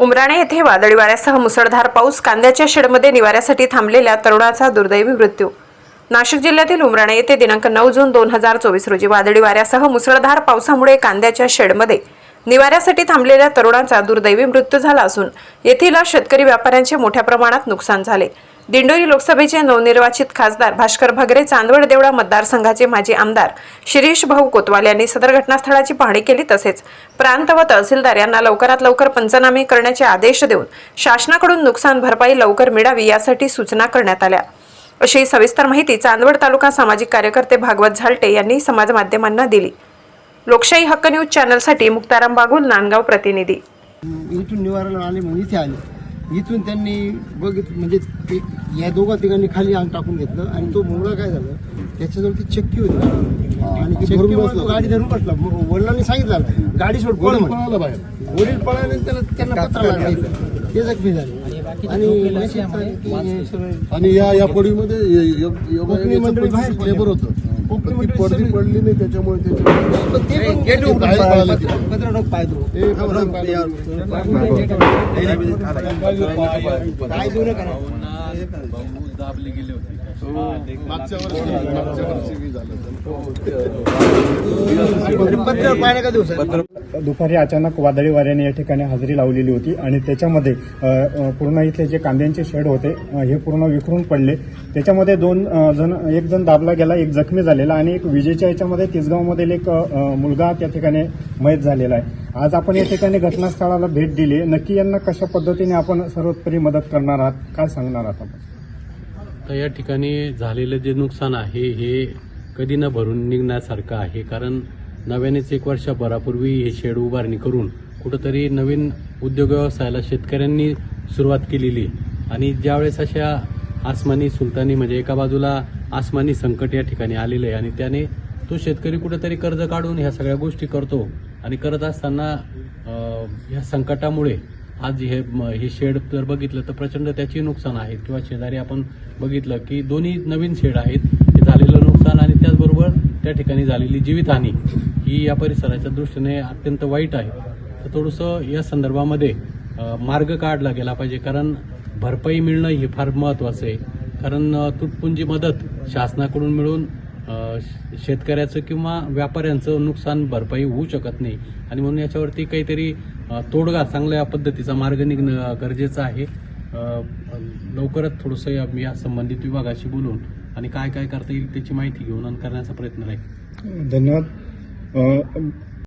उमराणे येथे वादळी वाऱ्यासह मुसळधार पाऊस कांद्याच्या शेडमध्ये निवाऱ्यासाठी थांबलेल्या तरुणाचा दुर्दैवी मृत्यू. नाशिक जिल्ह्यातील उमराणे येथे दिनांक नऊ जून दोन हजार चोवीस रोजी वादळी वाऱ्यासह मुसळधार पावसामुळे कांद्याच्या शेडमध्ये निवाऱ्यासाठी थांबलेल्या तरुणाचा दुर्दैवी मृत्यू झाला असून येथील शेतकरी व्यापाऱ्यांचे मोठ्या प्रमाणात नुकसान झाले. दिंडोरी लोकसभेचे नवनिर्वाचित खासदार भास्कर भगरे चांदवड देवळा मतदारसंघाचे माजी आमदार शिरीष भाऊ कोतवाल यांनी सदर घटनास्थळाची पाहणी केली. तसेच प्रांत व तहसीलदार यांना लवकरात लवकर पंचनामे करण्याचे आदेश देऊन शासनाकडून नुकसान भरपाई लवकर मिळावी यासाठी सूचना करण्यात आल्या. अशी सविस्तर माहिती चांदवड तालुका सामाजिक कार्यकर्ते भागवत झालटे यांनी समाज माध्यमांना दिली. लोकशाही हक्क न्यूज चॅनलसाठी मुक्ताराम बागुल नांदगाव प्रतिनिधी. इथून निवारण आले म्हणून इथे आले. इथून त्यांनी बघित म्हणजे ते या दोघा तिघांनी खाली अंग टाकून घेतलं आणि तो मुलगा काय झालं? त्याच्याजवळ ती चक्की होती. आणि ती गाडी धरून बसला. मग वडिलांनी सांगितलं गाडी सोड पळ म्हणे. वडील पळाले त्याला त्यांना पत्र लागला. ते जखमी झाले. आणि या या पडीमध्ये य- य- योगा कोकणी याचं मंडळी बाहेर लेबर होतं. पडली नाही त्याच्यामुळे त्याच्या पण ते पण गेट उघडून बाहेर पळाले पळाले. ते. पत्रडोक पाय धरून. ते पत्रडोक पाय काय देऊ नका ना. मागच्या वर्षी मागच्या वर्षी बी झालं तरी पत्रडोक पाय नका देऊ सर. दुपारी अचानक वादळी वाऱ्याने या ठिकाणी हजेरी लावलेली होती आणि त्याच्यामध्ये पूर्ण इथले जे कांद्यांचे शेड होते हे पूर्ण विखरून पडले त्याच्यामध्ये दोन जण एक जण दाबला गेला एक जखमी झालेला आणि एक विजेच्या याच्यामध्ये तिसगावमधील एक मुलगा त्या ठिकाणी मयत झालेला आहे. आज आपण या ठिकाणी घटनास्थळाला भेट दिली. नक्की यांना कशा पद्धतीने आपण सर्वोत्परी मदत करणार आहात काय सांगणार आहात आपण? तर या ठिकाणी झालेलं जे नुकसान आहे हे कधी न भरून निघण्यासारखं आहे. कारण नव्यानेच एक वर्षभरापूर्वी हे शेड उभारणी करून कुठंतरी नवीन उद्योग व्यवसायाला शेतकऱ्यांनी सुरुवात केलेली आणि ज्यावेळेस अशा आसमानी सुलतानी म्हणजे एका बाजूला आसमानी संकट या ठिकाणी आलेलं आहे आणि त्याने तो शेतकरी कुठेतरी कर्ज काढून ह्या सगळ्या गोष्टी करतो. आणि करत असताना ह्या संकटामुळे आज हे म- हे शेड जर बघितलं तर प्रचंड त्याची नुकसान आहे किंवा शेजारी आपण बघितलं की दोन्ही नवीन शेड आहेत. ते झालेलं नुकसान आणि त्याचबरोबर त्या ठिकाणी झालेली जीवितहानी ही या परिसराच्या दृष्टीने अत्यंत वाईट आहे. तर थोडंसं या संदर्भामध्ये मार्ग काढला गेला पाहिजे. कारण भरपाई मिळणं हे फार महत्त्वाचं आहे. कारण तुटपुंजी मदत शासनाकडून मिळून शेतकऱ्याचं किंवा व्यापाऱ्यांचं नुकसान भरपाई होऊ शकत नाही. आणि म्हणून याच्यावरती काहीतरी तोडगा चांगल्या पद्धतीचा मार्ग निघणं गरजेचं आहे. लवकरच थोडंसं या या संबंधित विभागाशी बोलून आणि काय काय करता येईल त्याची माहिती घेऊन आणि करण्याचा प्रयत्न राहील. धन्यवाद.